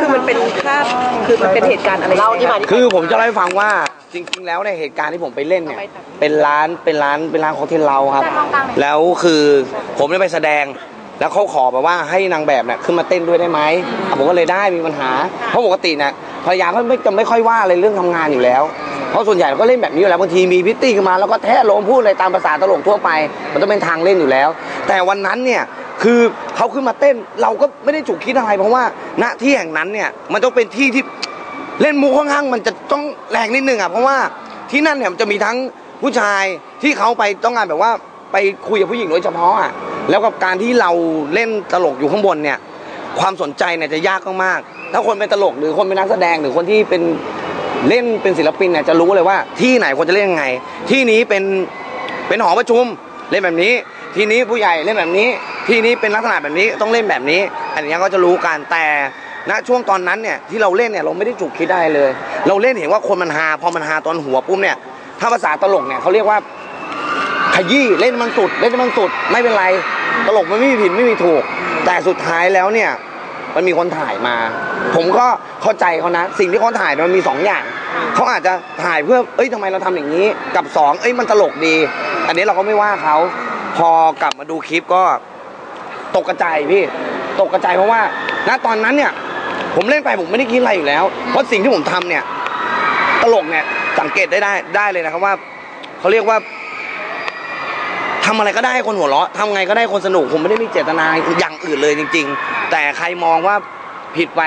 คือมันเป็นภาพคือมันเป็นเหตุการณ์อะไรเล่าที่มาที่ไปคือผมจะเล่าให้ฟังว่าจริง ๆ แล้วในยเหตุการณ์ที่ผมไปเล่นเนี่ยเป็นร้านเป็นร้านเป็นร้านของเทนเราครับ แล้วคือผมได้ไปแสดง แล้วเขาขอแบบว่าให้นางแบบเนี่ยขึ้นมาเต้นด้วยได้ไหมอะผมก็เลยได้มีปัญหา เพราะปกติเนี่ยภรรยาเขาไม่จะไม่ค่อยว่าอะไรเรื่องทำงานอยู่แล้ว เพราะส่วนใหญ่เราก็เล่นแบบนี้อยู่แล้วบางทีมีพิตตี้ขึ้นมาแล้วก็แท้โลมพูดอะไรตามภาษาตลกทั่วไป มันต้องเป็นทางเล่นอยู่แล้ว แต่วันนั้นเนี่ย คือเขาขึ้นมาเต้นเราก็ไม่ได้จุกคิดอะไรเพราะว่า ณที่แห่งนั้นเนี่ยมันต้องเป็นที่ที่เล่นมุกค่อนข้างมันจะต้องแรงนิดนึงอะเพราะว่าที่นั่นเนี่ยมันจะมีทั้งผู้ชายที่เขาไปต้องการแบบว่าไปคุยกับผู้หญิงโดยเฉพาะอะแล้วกับการที่เราเล่นตลกอยู่ข้างบนเนี่ย ความสนใจเนี่ยจะยากมากๆถ้าคนเป็นตลกหรือคนเป็นนักแสดงหรือคนที่เป็นเล่นเป็นศิลปินเนี่ยจะรู้เลยว่าที่ไหนควรจะเล่นยังไง ที่นี้เป็นเป็นหอประชุมเล่นแบบนี้ ที่นี้ผู้ใหญ่เล่นแบบนี้ ที่นี้เป็นลักษณะแบบนี้ต้องเล่นแบบนี้ อันนี้ก็จะรู้กันแต่ณช่วงตอนนั้นเนี่ยที่เราเล่นเนี่ยเราไม่ได้จุกคิดได้เลย เราเล่นเห็นว่าคนมันฮาพอมันฮาตอนหัวปุ๊บเนี่ยถ้าภาษาตลกเนี่ยเขาเรียกว่าขยี้เล่นมันสุดเล่นมันสุดไม่เป็นไรตลกมันไม่มีผิดไม่มีถูก แต่สุดท้ายแล้วเนี่ยมันมีคนถ่ายมา ผมก็เข้าใจเขานะ สิ่งที่เขาถ่ายมันมีสองอย่างเขาอาจจะถ่ายเพื่อเอ้ยทำไมเราทำอย่างนี้ กับสองเอ้ยมันตลกดี อันนี้เราก็ไม่ว่าเขาพอกลับมาดูคลิปก็ ตกกระจายพี่ตกกระจายเพราะว่าณตอนนั้นเนี่ย ผมเล่นไปผมไม่ได้คิดอะไรอยู่แล้ว เพราะสิ่งที่ผมทำเนี่ยตลกเนี่ยสังเกตได้ได้ได้เลยนะครับว่าเขาเรียกว่าทำอะไรก็ได้ให้คนหัวเราะทำไงก็ได้ให้คนสนุก ผมไม่ได้มีเจตนาอย่างอื่นเลยจริง ๆ แต่ใครมองว่าผิดไป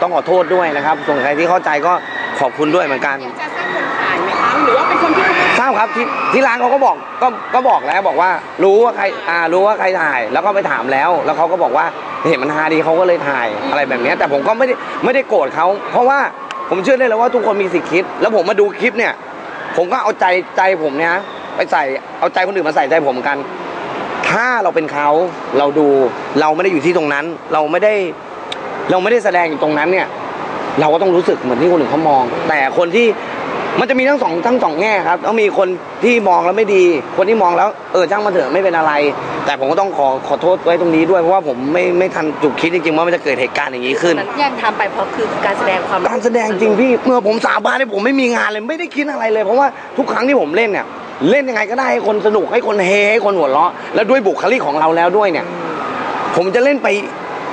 ต้องขอโทษด้วยนะครับส่วนใครที่เข้าใจก็ขอบคุณด้วยเหมือนกันจะสร้าง คนขายไหมคะหรือว่าเป็นคนที่ทราบครับที่ที่ร้านเขาก็บอกก็ก็บอกแล้วบอกว่า รู้ว่าใครอ่ารู้ว่าใครถ่าย แล้วก็ไปถามแล้ว แล้วเขาก็บอกว่าเห็นมันฮาดีเขาก็เลยถ่ายอะไรแบบเนี้ยแต่ผมก็ไม่ได้ไม่ได้โกรธเขาเพราะว่าผมเชื่อได้เลยว่าทุกคนมีสิทธิ์คิด แล้วผมมาดูคลิปเนี่ย ผมก็เอาใจใจผมเนี่ยไปใส่เอาใจคนอื่นมาใส่ใจผมกัน ถ้าเราเป็นเขาเราดูเราไม่ได้อยู่ที่ตรงนั้น เราไม่ได้เราไม่ได้แสดงอยู่ตรงนั้นเนี่ย เราก็ต้องรู้สึกเหมือนที่คนอื่นเขามอง แต่คนที่ มันจะมีทั้งสองทั้งสองแง่ครับต้องมีคนที่มองแล้วไม่ดี คนที่มองแล้วเออช่างมาเถอะไม่เป็นอะไร แต่ผมก็ต้องขอขอโทษไว้ตรงนี้ด้วยเพราะว่าผมไม่ไม่ทันจุกคิดจริงๆว่ามันจะเกิดเหตุการณ์อย่างนี้ขึ้นนั้นแยกทำไปเพราะคือการแสดงความการแสดงจริงพี่เมื่อผมสาบานเลยผมไม่มีงานเลยไม่ได้คิดอะไรเลย เพราะว่าทุกครั้งที่ผมเล่นเนี่ยเล่นยังไงก็ได้ให้คนสนุกให้คนเฮให้คนหัวเราะแล้วด้วยบุคลิกของเราแล้วด้วยเนี่ย ผมจะเล่นไป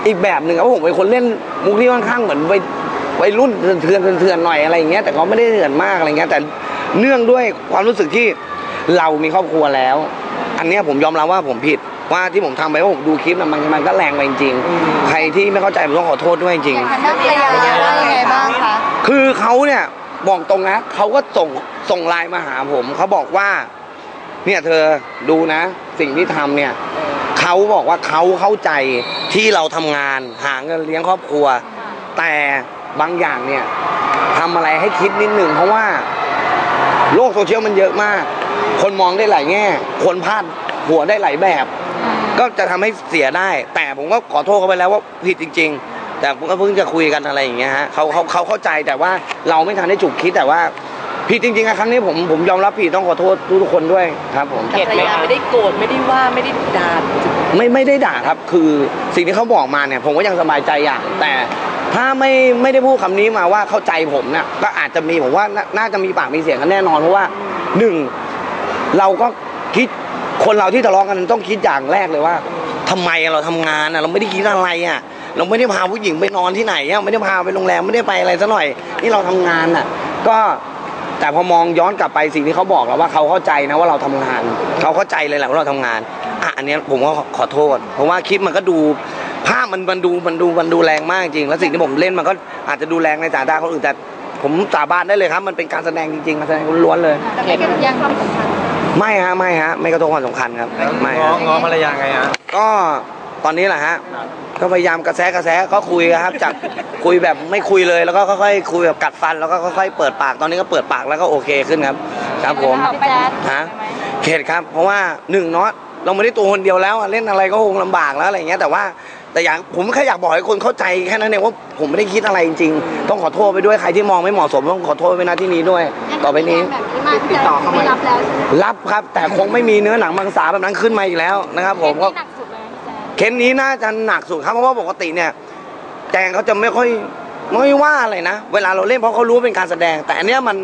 อีกแบบหนึ่งครับเพราะผมเป็นคนเล่นมุกที่ค่อนข้างเหมือนวัย วัยรุ่นเถื่อนๆเถื่อนๆหน่อยอะไรอย่างเงี้ยแต่เขาไม่ได้เถื่อนมากอะไรเงี้ยแต่เนื่องด้วยความรู้สึกที่เรามีครอบครัวแล้ว อันเนี้ยผมยอมรับว่าผมผิดว่าที่ผมทำไปว่าผมดูคลิปน่ะมันมันก็แรงไปจริงๆใครที่ไม่เข้าใจผมต้องขอโทษด้วยจริง ทางด้านภรรยาว่ายังไงบ้างคะ คือเขาเนี่ยบอกตรงนะเขาก็ส่งส่งไลน์มาหาผมเขาบอกว่า เนี่ยเธอดูนะ สิ่งที่ทำเนี่ยเขาบอกว่าเขาเข้าใจที่เราทำงานหาเงินเลี้ยงครอบครัว แต่ บางอย่างเนี่ยทำอะไรให้คิดนิดหนึ่งเพราะว่าโลกโซเชียลมันเยอะมาก คนมองได้หลายแง่ คนพลาดหัวได้หลายแบบ ก็จะทำให้เสียได้ แต่ผมก็ขอโทษเขาไปแล้วว่าผิดจริง ๆ แต่ผมก็เพิ่งจะคุยกันอะไรอย่างเงี้ยฮะเขาเขาเขาเข้าใจแต่ว่าเราไม่ทันได้จุกคิดแต่ว่าผิดจริงๆอะครั้งนี้ผมผมยอมรับผิดต้องขอโทษทุกๆคนด้วยครับผมแต่ภรรยาไม่ได้โกรธไม่ได้ว่าไม่ได้ด่าไม่ไม่ได้ด่าครับ คือสิ่งที่เขาบอกมาเนี่ยผมก็ยังสบายใจอย่างแต่ ถ้าไม่ไม่ได้พูดคำนี้มาว่าเข้าใจผมเนี่ยก็อาจจะมีผมว่าน่าน่าจะมีปากมีเสียงกันแน่นอนเพราะว่าหนึ่งเราก็คิดคนเราที่ทะเลาะกันต้องคิดอย่างแรกเลยว่าทำไมเราทำงานอะเราไม่ได้คิดอะไรอะเราไม่ได้พาผู้หญิงไปนอนที่ไหนอะไม่ได้พาไปโรงแรมไม่ได้ไปอะไรซะหน่อย นี่เราทำงานอะก็แต่พอมองย้อนกลับไปสิ่งที่เขาบอกแล้วว่าเขาเข้าใจนะว่าเราทำงาน เขาเข้าใจเลยแหละว่าเราทำงานอะอันเนี้ยผมก็ขอโทษ เพราะว่าคลิปมันก็ดู ภาพมันมันดูมันดูมันดูแรงมากจริง แล้วสิ่งที่ผมเล่นมันก็อาจจะดูแรงในสายตาคนอื่นแต่ผมสาบานได้เลยครับ มันเป็นการแสดงจริงๆการแสดงล้วนๆเลย แต่ไม่ได้ยังความสำคัญไม่ฮะไม่ฮะไม่กระทบความสำคัญครับไม่ง้อฮะง้อภรรยาไงฮะ ก็ตอนนี้แหละฮะก็พยายามกระแสกระแสก็คุยครับจากคุยแบบไม่คุยเลยแล้วก็ค่อยๆคุยแบบกัดฟันแล้วก็ค่อยๆเปิดปากตอนนี้ก็เปิดปากแล้วก็โอเคขึ้นครับ ครับผมพี่แจ๊ดฮะ เข็ดครับ เพราะว่าหนึ่งเนาะ เราไม่ได้ตัวคนเดียวแล้วอะเล่นอะไรก็คงลำบากแล้วอะไรเงี้ยแต่ว่าแต่อยากผมแค่อยากบอกให้คนเข้าใจแค่นั้นเองว่าผมไม่ได้คิดอะไรจริงๆ ต้องขอโทษไปด้วยใครที่มองไม่เหมาะสมต้องขอโทษไปนะที่นี้ด้วย ต่อไปนี้แบบนี้มาพี่แจ๊ดไม่รับแล้วใช่ไหมรับครับ แต่คงไม่มีเนื้อหนังมังสาแบบนั้นขึ้นมาอีกแล้วนะครับ ผมก็หนักสุดเลยพี่แจ๊ดเคสนี้น่าจะหนักสุดครับเพราะว่าปกติเนี่ยแจงเขาจะไม่ค่อยไม่ว่าอะไรนะ เวลาเราเล่นเพราะเขารู้ว่าเป็นการแสดง แต่อันเนี้ยมัน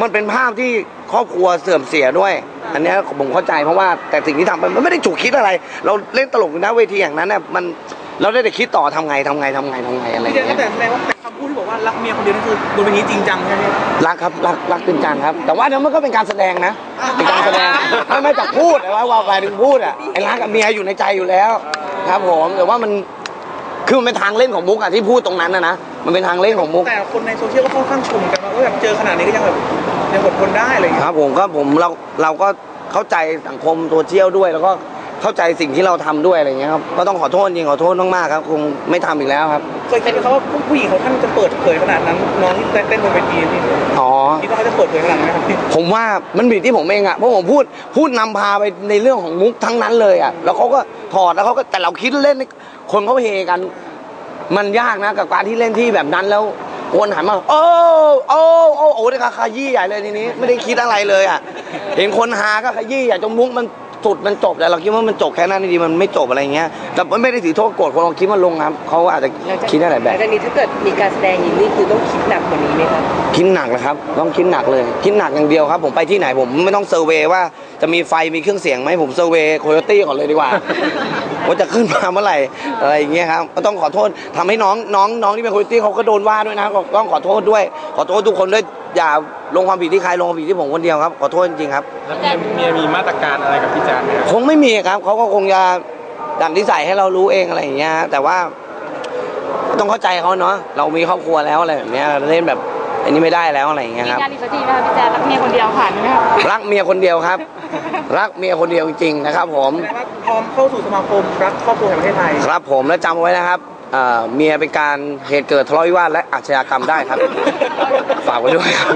มันเป็นภาพที่ครอบครัวเสื่อมเสียด้วย อันเนี้ยผมเข้าใจเพราะว่าแต่สิ่งที่ทำไปมันไม่ได้ฉุกคิดอะไร เราเล่นตลกอยู่หน้าเวทีอย่างนั้นเนี่ยมันเราได้แต่คิดต่อทำไงทำไงทำไงทำไงอะไรอพี่ย่างเจเงี้นยแต่แสดงว่าแต่คำพูดที่บอกว่ารักเมียคนเดียวนี่คือบนเวทีจริงจังใช่ไหมรักครับรักรักจริงจังครับ แต่ว่าเนี่ยมันก็เป็นการแสดงนะเป็นการแสดงไม่ไม่จากพูดแต่ว่าว่าไปถึงพูดอะไอ้รักกับเมียอยู่ในใจอยู่แล้ว ครับผมแต่ว่ามันคือมันเป็นทางเล่นของมุกอะที่พูดตรงนั้นนะนะมันเป็นทางเล่นของมุก แต่คนในโซเชียลก็ค่อนข้างชมกันว่าเออแบบเจอขนาดนี้ก็ยังแบบ ยังอดทนได้อะไรอย่างคเงี้ยรับผมก็ผมเราเราก็เข้าใจสังคมโซเชียลด้วย แล้วก็เข้าใจสิ่งที่เราทำด้วยอะไรเงี้ยครับก็ต้องขอโทษจริงขอโทษมากๆครับคงไม่ทำอีกแล้วครับเคยคิดไหมครับว่าผู้หญิงเขาท่านจะเปิดเผยขนาดนั้นน้องที่เต้นบนเวทีพี่อ๋อ คิดว่าเขาจะเปิดเผยขนาดนั้นไหมครับพี่ผมว่ามันผิดที่ผมเองอะเพราะผมพูดพูดนำพาไปในเรื่องของมุกทั้งนั้นเลยอะแล้วเขาก็ถอดแล้วเขาก็แต่เราคิดเล่นคนเขาเฮกัน มันยากนะกับการที่เล่นที่แบบนั้นแล้ว คนหันมาโอ้โอ้โอ้โอ้ได้ขยี้ใหญ่เลยทีนี้ ไม่ได้คิดอะไรเลยอะเห็นคนหาก็ขยี้ใหญ่จนมุกมันสุดมันจบแล้วเราคิดว่ามันจบแค่นั้นดีมันไม่จบอะไรเงี้ย แต่มันไม่ได้ถือโทษโกรธคนเราคิดว่าลงครับเขาอาจจะคิดได้หลายแบหลับงจากนี้ถ้าเกิดมีการแสดงอย่างนี้คือต้องคิดหนักกว่านี้ไหมครับคิดหนักนะครับ ต้องคิดหนักเลย คิดหนักอย่างเดียวครับ ผมไปที่ไหนผมไม่ต้องเซอร์เวย์ว่าจะมีไฟมีเครื่องเสียงไหมผมเซอร์เวย์โคโยตี้ก่อนเลยดีกว่าว่าจะขึ้นมาเมื่อไหร่อะไรอย่างเงี้ยครับก็ต้องขอโทษทำให้น้องน้องน้องที่เป็นโคโยตี้เขาก็โดนว่าด้วยนะก็ต้องขอโทษด้วย ขอโทษทุกคนด้วยอย่าลงความผิดที่ใครลงความผิดที่ผมคนเดียวครับขอโทษจริงๆครับแล้วเมียเมียมีมาตรการอะไรกับพี่แจ๊ดไหมครับคงไม่มีครับเขาก็คงจะ ดันนิสัยให้เรารู้เองอะไรอย่างเงี้ยแต่ว่าก็ต้องเข้าใจเขาเนาะเรามีครอบครัวแล้วอะไรแบบเนี้ยเล่นแบบอันนี้ไม่ได้แล้วอะไรอย่างเงี้ยมีครับการอีกสักทีไหมคะพี่แจ๊ดรักเมียคนเดียวผ่านไหมคะรักเมียคนเดียวครับ รักเมียคนเดียวจริงๆนะครับ ผมแสดงว่าพร้อมเข้าสู่สมาคมรักครอบครัวแห่งประเทศไทยครับ ผมและจำเอาไว้นะครับเอ่อเมียเป็นการเหตุเกิดทะเลาะวิวาทและอาชญากรรมได้ครับ ฝากไว้ด้วยครับ